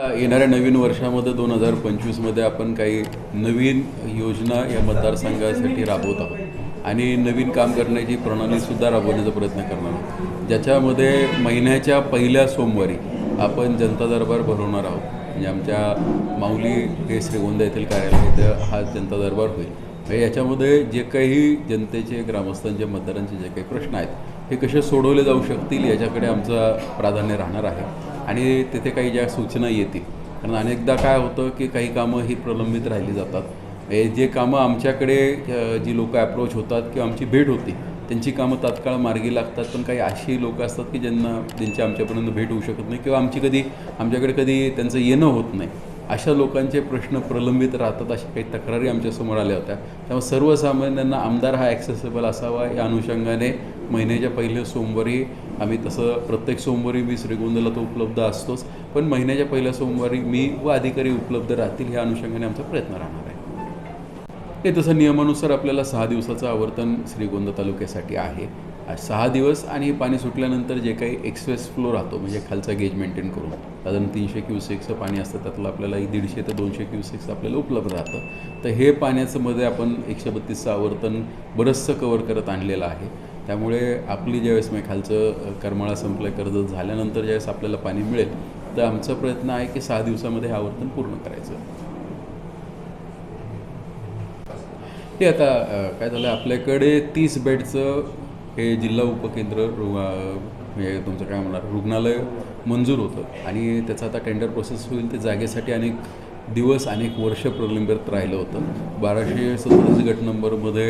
येणाऱ्या नवीन वर्षामध्ये दोन हजार पंचवीसमध्ये आपण काही नवीन योजना या मतदारसंघासाठी राबवत आहोत. आणि नवीन काम करण्याची प्रणालीसुद्धा राबवण्याचा प्रयत्न करणार आहोत. ज्याच्यामध्ये महिन्याच्या पहिल्या सोमवारी आपण जनता दरबार भरवणार आहोत. म्हणजे आमच्या माऊली हे श्रीगोंदा येथील कार्यालय इथं हा जनता दरबार होईल. याच्यामध्ये जे काही जनतेचे ग्रामस्थांचे मतदारांचे जे काही प्रश्न आहेत हे कसे सोडवले जाऊ शकतील याच्याकडे आमचं प्राधान्य राहणार आहे. आणि तिथे काही ज्या सूचना येतील कारण अनेकदा काय होतं की काही कामं ही प्रलंबित राहिली जातात. हे जे कामं आमच्याकडे जी लोक अप्रोच होतात किंवा आमची भेट होती त्यांची कामं तात्काळ मार्गी लागतात. पण काही अशी लोक असतात की ज्यांना त्यांची आमच्यापर्यंत भेट होऊ शकत नाही किंवा आमची कधी आमच्याकडे कधी त्यांचं येणं होत नाही. अशा लोकांचे प्रश्न प्रलंबित राहतात अशा काही तक्रारी आमच्यासमोर आल्या होत्या. त्यामुळे सर्वसामान्यांना आमदार हा ॲक्सेसेबल असावा या अनुषंगाने महिन्याच्या पहिल्या सोमवारी आम्ही तसं प्रत्येक सोमवारी मी श्रीगोंद्याला तो उपलब्ध असतोच पण महिन्याच्या पहिल्या सोमवारी मी व अधिकारी उपलब्ध राहतील ह्या अनुषंगाने आमचा प्रयत्न राहणार आहे. हे तसं नियमानुसार आपल्याला सहा दिवसाचं आवर्तन श्रीगोंदा तालुक्यासाठी आहे. सहा दिवस आणि पाणी सुटल्यानंतर जे काही एक्सप्रेस फ्लो राहतो म्हणजे खालचा गेज मेंटेन करून साधारण तीनशे क्युसेक्सचं पाणी असतं त्यातलं आपल्याला दीडशे ते दोनशे क्युसेक्स आपल्याला उपलब्ध राहतं. तर हे पाण्याचं मध्ये आपण एकशे बत्तीसचं आवर्तन बरंचसं कवर करत आणलेलं आहे. त्यामुळे आपली ज्यावेळेस म्हणजे खालचं करमाळा संपलं कर्ज झाल्यानंतर ज्यावेळेस आपल्याला पाणी मिळेल तर आमचा प्रयत्न आहे की सहा दिवसामध्ये हे आवर्तन पूर्ण करायचं. हे आता काय झालं आपल्याकडे तीस बेडचं हे जिल्हा उपकेंद्र रुग्ण म्हणजे तुमचं काय म्हणणार रुग्णालय मंजूर होतं. आणि त्याचं आता टेंडर प्रोसेस होईल ते जागेसाठी अनेक दिवस अनेक वर्ष प्रलंबित राहिलं होतं. बाराशे सत्तावीस गट नंबरमध्ये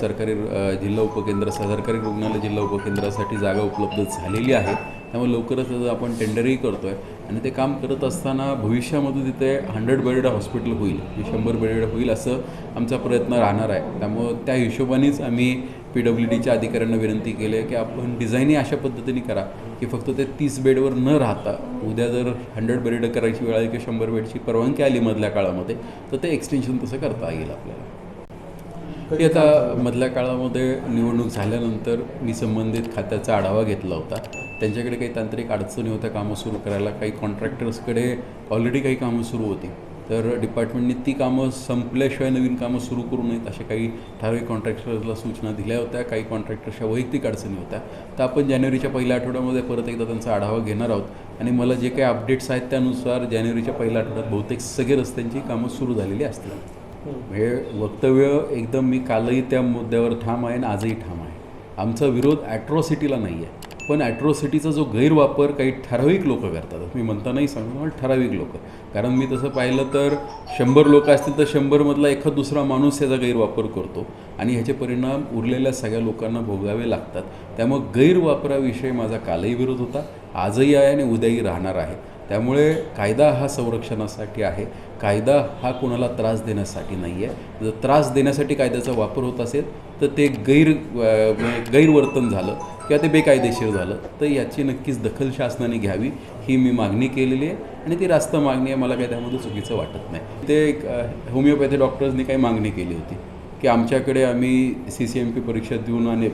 सरकारी जिल्हा उपकेंद्र सरकारी रुग्णालय जिल्हा उपकेंद्रासाठी जागा उपलब्ध झालेली आहे. त्यामुळे लवकरच त्याचं आपण टेंडरही करतो आहे आणि ते काम करत असताना भविष्यामध्ये तिथे हंड्रेड बेडेड हॉस्पिटल होईल म्हणजे शंभर बेडेड होईल असं आमचा प्रयत्न राहणार आहे. त्यामुळं त्या हिशोबानेच आम्ही पी डब्ल्यू डीच्या अधिकाऱ्यांना विनंती केली आहे की आपण डिझाईनही अशा पद्धतीने करा. की फक्त ते तीस बेडवर न राहता उद्या जर हंड्रेड बेड करायची वेळ आली की शंभर बेडची परवानगी आली मधल्या काळामध्ये तर ते एक्सटेन्शन तसं करता येईल आपल्याला. की आता मधल्या काळामध्ये निवडणूक झाल्यानंतर मी संबंधित खात्याचा आढावा घेतला होता. त्यांच्याकडे काही तांत्रिक अडचणी होत्या कामं सुरू करायला काही कॉन्ट्रॅक्टर्सकडे ऑलरेडी काही कामं सुरू होती. तर डिपार्टमेंटने ती कामं संपल्याशिवाय नवीन कामं सुरू करू नयेत अशा काही ठराविक कॉन्ट्रॅक्टर्सला सूचना दिल्या होत्या. काही कॉन्ट्रॅक्टर्सच्या वैयक्तिक अडचणी होत्या. तर आपण जानेवारीच्या पहिल्या आठवड्यामध्ये परत एकदा त्यांचा आढावा घेणार आहोत. आणि मला जे काही अपडेट्स आहेत त्यानुसार जानेवारीच्या पहिल्या आठवड्यात बहुतेक सगळे रस्त्यांची कामं सुरू झालेली असतील. हे वक्तव्य एकदम मी कालही त्या मुद्द्यावर ठाम आहे आणि आजही ठाम आहे. आमचा विरोध ॲट्रॉसिटीला नाही आहे पण ॲट्रॉसिटीचा जो गैरवापर काही ठराविक लोक करतात. मी म्हणतानाही सांगतो पण ठराविक लोक. कारण मी तसं पाहिलं तर शंभर लोक असतील तर शंभरमधला एखाद दुसरा माणूस त्याचा गैरवापर करतो. आणि ह्याचे परिणाम उरलेल्या सगळ्या लोकांना भोगावे लागतात. त्यामुळे गैरवापराविषयी माझा कालही विरोध होता. आजही आहे आणि उद्याही राहणार आहे. त्यामुळे कायदा हा संरक्षणासाठी आहे. कायदा हा कोणाला त्रास देण्यासाठी नाही आहे जर त्रास देण्यासाठी कायद्याचा वापर होत असेल तर ते गैर म्हणजे गैरवर्तन झालं किंवा ते बेकायदेशीर झालं तर याची नक्कीच दखल शासनाने घ्यावी ही मी मागणी केलेली आहे आणि ती रास्त मागणी आहे मला काही त्यामध्ये चुकीचं वाटत नाही. ते एक होमिओपॅथी डॉक्टर्सनी काही मागणी केली होती की आमच्याकडे आम्ही सी सी एम पी परीक्षा देऊन आणि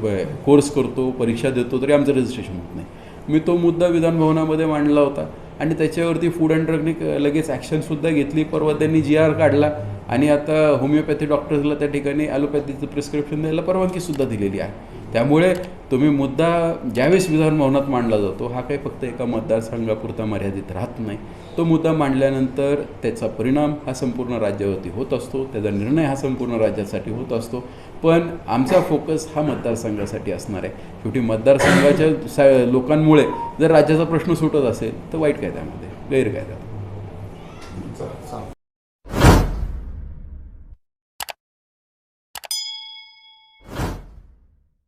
कोर्स करतो परीक्षा देतो तरी आमचं रजिस्ट्रेशन होत नाही. मी तो मुद्दा विधानभवनामध्ये मांडला होता. आणि त्याच्यावरती फूड अँड ड्रगने लगेच ॲक्शनसुद्धा घेतली. परवा त्यांनी जी आर काढला आणि आता होमिओपॅथी डॉक्टर्सला त्या ठिकाणी ॲलोपॅथीचं प्रिस्क्रिप्शन द्यायला परवानगीसुद्धा दिलेली आहे. त्यामुळे तुम्ही मुद्दा ज्यावेळेस विधानभवनात मांडला जातो हा काही फक्त एका मतदारसंघापुरता मर्यादित राहत नाही. तो मुद्दा मांडल्यानंतर त्याचा परिणाम हा संपूर्ण राज्यावरती होत असतो त्याचा निर्णय हा संपूर्ण राज्यासाठी होत असतो. पण आमचा फोकस हा मतदारसंघासाठी असणार आहे. शेवटी मतदारसंघाच्या सा लोकांमुळे जर राज्याचा प्रश्न सुटत असेल तर वाईट काय त्यामध्ये? गैर काय